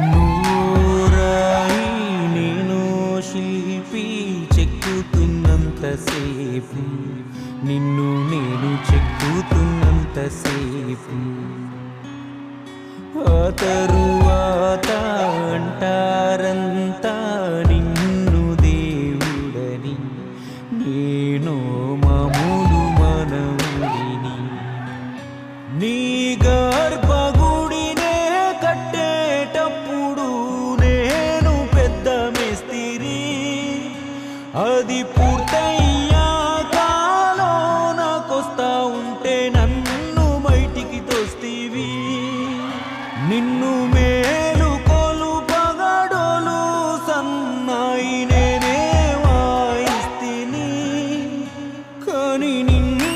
నూరాయి నేను శిల్పి చెక్కుతున్నంతసేపు నిన్ను నేను చెక్కుతున్నంతసేపు ఆ తరువాత అంటారంతా నిన్ను దేవుడని. నేను మామూలు మనవుడిని. నీగా అది పూర్తయ్యాక నాకొస్తా ఉంటే నన్ను బయటికి తోస్తీవి. నిన్ను మేలు కోలు పగడోలు సన్నాయి నేనే వాయిస్తిని. కానీ నిన్ను